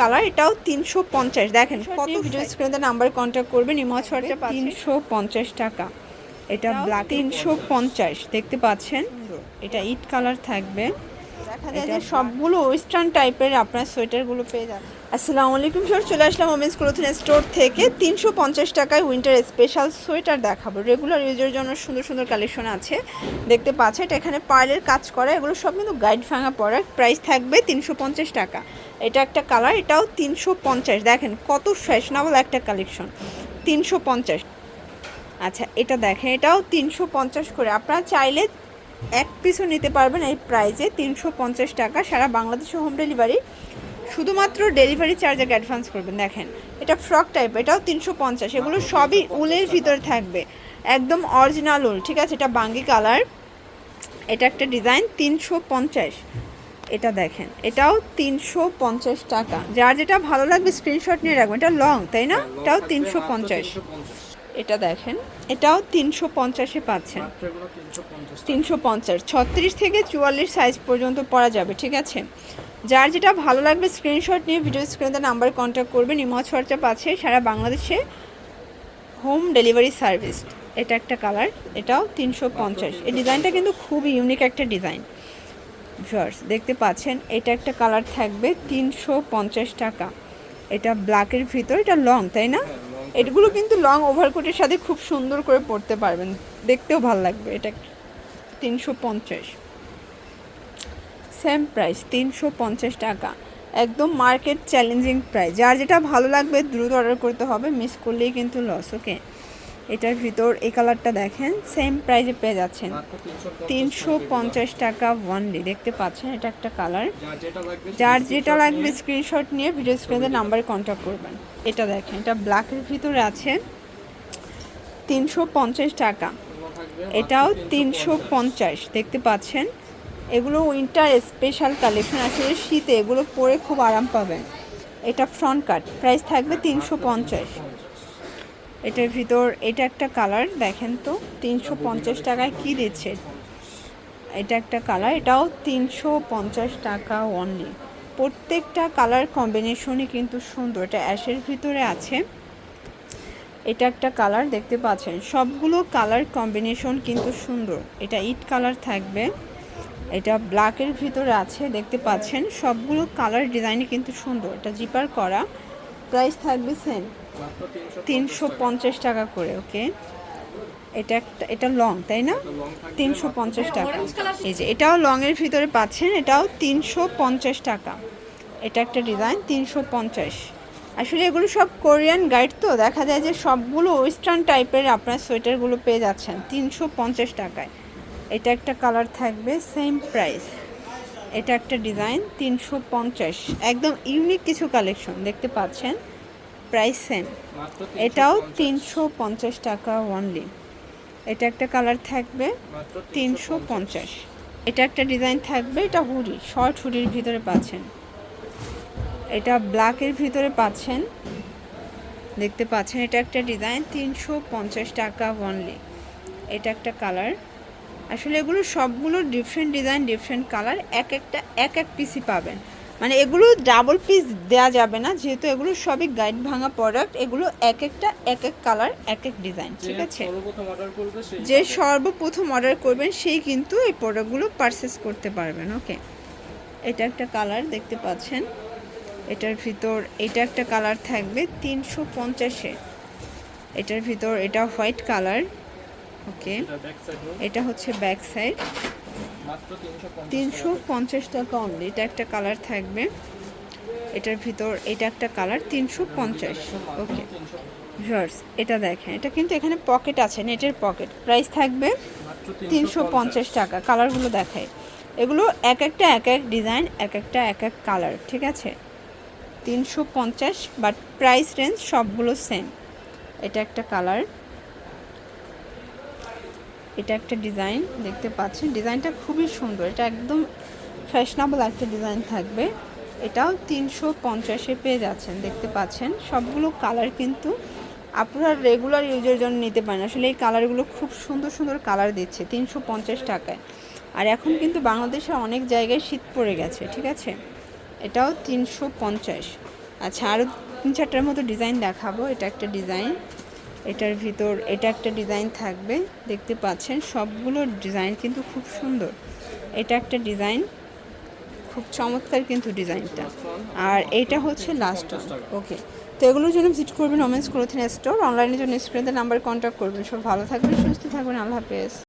Colour এটাও তিনশো পঞ্চাশ। দেখেন কত ভিডিও স্ক্রিনে নাম্বারে কন্ট্যাক্ট করবেন ইমজ হোয়াটসঅ্যাপ তিনশো পঞ্চাশ টাকা। এটা ব্ল্যাক তিনশো পঞ্চাশ। দেখতে পাচ্ছেন? এটা ইট কালার থাকবে। দেখা যায় যে সবগুলো ওয়েস্টার্ন টাইপের আপনার সোয়েটারগুলো পেয়ে যাবেন। আসসালামু আলাইকুম স্যার চলে আসলাম ওমেন্স ক্লোথিং স্টোর থেকে। তিনশো পঞ্চাশ টাকায় উইন্টার স্পেশাল সোয়েটার দেখাবো। রেগুলার ইউজের জন্য সুন্দর সুন্দর কালেকশন আছে। দেখতে পাচ্ছেন এটা এখানে পার্লের কাজ করা। এগুলো সব কিন্তু গাইড ভাঙা প্রোডাক্ট প্রাইস থাকবে তিনশো পঞ্চাশ টাকা। এটা একটা কালার এটাও তিনশো পঞ্চাশ। দেখেন কত ফ্যাশনেবল একটা কালেকশন তিনশো পঞ্চাশ। আচ্ছা এটা দেখেন, এটাও তিনশো পঞ্চাশ করে। আপনারা চাইলে এক পিসও নিতে পারবেন এই প্রাইজে তিনশো পঞ্চাশ টাকা সারা বাংলাদেশে হোম ডেলিভারি শুধুমাত্র ডেলিভারি চার্জ আগে অ্যাডভান্স করবেন, দেখেন। এটা ফ্রক টাইপ এটাও তিনশো পঞ্চাশ। এগুলো সবই উলের ভিতরে থাকবে। একদম অরিজিনাল উল, ঠিক আছে? এটা বাঙ্গি কালার এটা একটা ডিজাইন তিনশো পঞ্চাশ। এটা দেখেন, এটাও তিনশো পঞ্চাশ টাকা। যার যেটা ভালো লাগবে স্ক্রিনশট নিয়ে রাখবেন, এটা লং তাই না? এটাও তিনশো পঞ্চাশ। এটা দেখেন, এটাও তিনশো পঞ্চাশে পাচ্ছেন। তিনশো পঞ্চাশ, ছত্রিশ থেকে চুয়াল্লিশ সাইজ পর্যন্ত পরা যাবে, ঠিক আছে? যার যেটা ভালো লাগবে স্ক্রিনশট নিয়ে ভিডিও স্ক্রিনে নাম্বারে কন্ট্যাক্ট করবেন ইমজ হোয়াটসঅ্যাপ আছে, সারা বাংলাদেশে হোম ডেলিভারি সার্ভিস এটা একটা কালার এটাও তিনশো পঞ্চাশ। এই ডিজাইনটা কিন্তু খুব ইউনিক একটা ডিজাইন ভিউয়ার্স দেখতে পাচ্ছেন এটা একটা কালার থাকবে তিনশো পঞ্চাশ টাকা। এটা ব্ল্যাকের ভিতর এটা লং তাই না? এগুলো কিন্তু লং ওভারকোটের সাথে খুব সুন্দর করে পরতে পারবেন। দেখতেও ভালো লাগবে এটা তিনশো পঞ্চাশ। সেম প্রাইস তিনশো পঞ্চাশ টাকা। একদম মার্কেট চ্যালেঞ্জিং প্রাইস যার যেটা ভালো লাগবে দ্রুত অর্ডার করতে হবে মিস করলেই কিন্তু লস ওকে এটার ভিতর এই কালারটা দেখেন সেম প্রাইসে পেয়ে যাচ্ছেন। তিনশো পঞ্চাশ টাকা ওয়ানলি দেখতে পাচ্ছেন এটা একটা কালার। যার যেটা লাগবে স্ক্রিনশট নিয়ে ভিডিও স্ক্রিনের নাম্বারে কন্ট্যাক্ট করবেন। এটা দেখেন, এটা ব্ল্যাকের ভিতরে আছে তিনশো পঞ্চাশ টাকা। এটাও তিনশো পঞ্চাশ, দেখতে পাচ্ছেন? এগুলো উইন্টার স্পেশাল কালেকশন আসলে শীতে এগুলো পরে খুব আরাম পাবেন। এটা ফ্রন্ট কাট প্রাইস থাকবে তিনশো পঞ্চাশ। এটার ভিতর, এটা একটা কালার, দেখেন তো, তিনশো পঞ্চাশ টাকায় কী দিচ্ছে? এটা একটা কালার, এটাও তিনশো পঞ্চাশ টাকা অনলি প্রত্যেকটা কালার কম্বিনেশনই কিন্তু সুন্দর, এটা অ্যাশের ভিতরে আছে। এটা একটা কালার, দেখতে পাচ্ছেন, সবগুলো কালার কম্বিনেশন কিন্তু সুন্দর। এটা ইট কালার থাকবে, এটা ব্ল্যাকের ভিতরে আছে, দেখতে পাচ্ছেন, সবগুলো কালার ডিজাইনই কিন্তু সুন্দর। এটা জিপার করা প্রাইস থাকবে সেম। তিনশো পঞ্চাশ টাকা করে, ওকে? এটা একটা, এটা লং, তাই না? তিনশো পঞ্চাশ টাকা। এই যে, এটাও লংয়ের ভিতরে পাচ্ছেন, এটাও তিনশো পঞ্চাশ টাকা। এটা একটা ডিজাইন, তিনশো পঞ্চাশ। আসলে এগুলো সব কোরিয়ান গাইড তো, দেখা যায় যে সবগুলো ওয়েস্টার্ন টাইপের আপনার সোয়েটারগুলো পেয়ে যাচ্ছেন, তিনশো পঞ্চাশ টাকায়। এটা একটা কালার থাকবে, সেম প্রাইস। এটা একটা ডিজাইন তিনশো পঞ্চাশ। একদম ইউনিক কিছু কালেকশন দেখতে পাচ্ছেন? Price same. এটাও তিনশো পঞ্চাশ টাকা অনলি এটা একটা কালার থাকবে তিনশো পঞ্চাশ। এটা একটা ডিজাইন থাকবে এটা হুডি শর্ট হুডির ভিতরে পাচ্ছেন। এটা ব্ল্যাকের ভিতরে পাচ্ছেন। দেখতে পাচ্ছেন এটা একটা ডিজাইন তিনশো পঞ্চাশ টাকা অনলি এটা একটা কালার। আসলে এগুলো সবগুলো ডিফারেন্ট ডিজাইন ডিফারেন্ট কালার এক একটা এক এক পিসই পাবেন। মানে এগুলো ডাবল পিস দেওয়া যাবে না যেহেতু এগুলো সবই গাইড ভাঙা প্রোডাক্ট এগুলো এক একটা এক এক কালার এক এক ডিজাইন ঠিক আছে? যে সর্বপ্রথম অর্ডার করবেন সেই কিন্তু এই প্রোডাক্টগুলো পারচেস করতে পারবেন ওকে এটা একটা কালার দেখতে পাচ্ছেন। এটার ভিতর এটা একটা কালার থাকবে তিনশো পঞ্চাশে। এটার ভিতর এটা হোয়াইট কালার ওকে। এটা হচ্ছে ব্যাক সাইড তিনশো পঞ্চাশ টাকা। অনলি এটা একটা কালার থাকবে। এটার ভিতর এটা একটা কালার তিনশো পঞ্চাশ। ওকে। ভিউয়ার্স এটা দেখেন। এটা কিন্তু এখানে পকেট আছে নেটের পকেট প্রাইস থাকবে তিনশো পঞ্চাশ টাকা। কালারগুলো দেখায় এগুলো এক একটা এক এক ডিজাইন এক একটা এক এক কালার ঠিক আছে? তিনশো পঞ্চাশ বাট প্রাইস রেঞ্জ সবগুলো সেম এটা একটা কালার এটা একটা ডিজাইন, দেখতে পাচ্ছেন। ডিজাইনটা খুবই সুন্দর। এটা একদম ফ্যাশনেবল একটা ডিজাইন থাকবে। এটাও তিনশো পঞ্চাশে পেয়ে যাচ্ছেন, দেখতে পাচ্ছেন। সবগুলো কালার কিন্তু আপনারা রেগুলার ইউজের জন্য নিতে পারেন। আসলে এই কালারগুলো খুব সুন্দর সুন্দর কালার দিচ্ছে, তিনশো পঞ্চাশ টাকায়। আর এখন কিন্তু বাংলাদেশে অনেক জায়গায় শীত পড়ে গেছে, ঠিক আছে? এটাও তিনশো পঞ্চাশ। আচ্ছা আরও তিন চারটার মতো ডিজাইন দেখাবো। এটা একটা ডিজাইন। এটার ভিতর, এটা একটা ডিজাইন থাকবে, দেখতে পাচ্ছেন, সবগুলো ডিজাইন কিন্তু খুব সুন্দর। এটা একটা ডিজাইন, খুব চমৎকার কিন্তু ডিজাইনটা। আর এটা হচ্ছে লাস্ট ওকে তো এগুলোর জন্য ভিজিট করবেন ওমেন্স ক্লোথিং স্টোর অনলাইনের জন্য স্ক্রিনের নাম্বার কন্ট্যাক্ট করবেন। সব ভালো থাকবেন, সুস্থ থাকবেন। আল্লাহ হাফেজ।